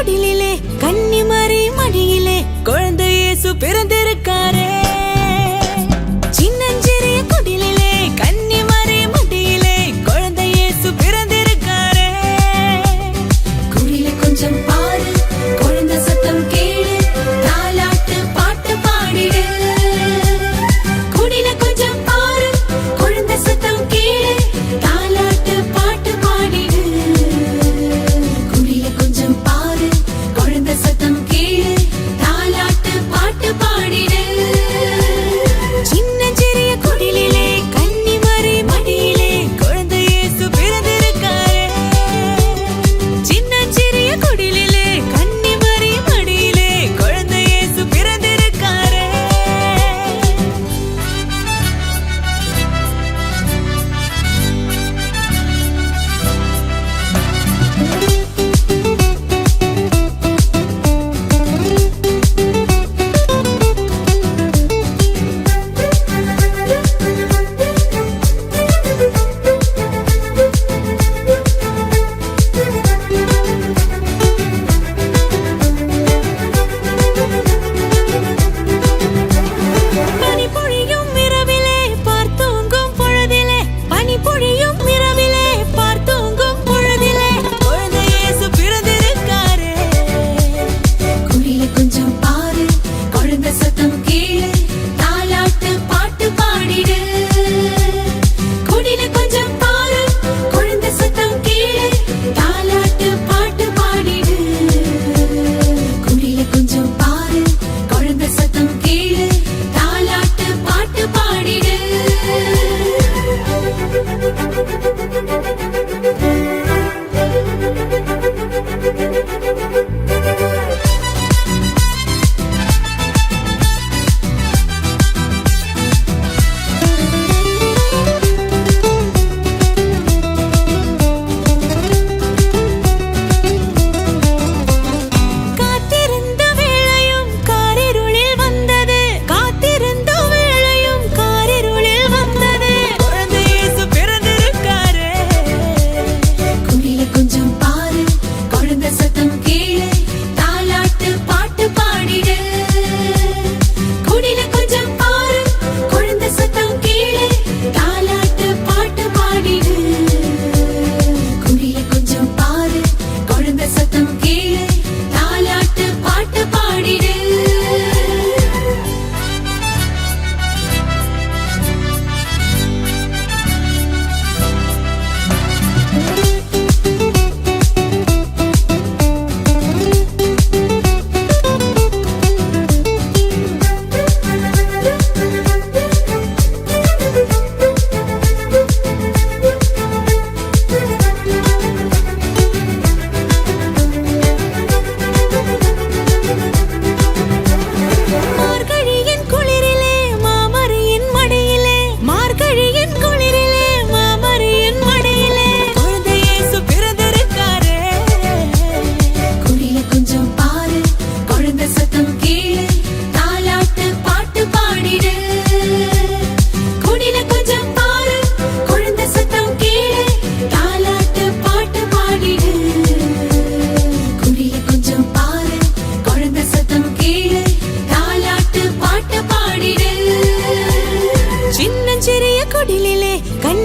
கடலிலே கன்னிமறை மடியிலே குழந்தை இயேசு பிறந்திருக்கிறார் கண்ணிலே கண்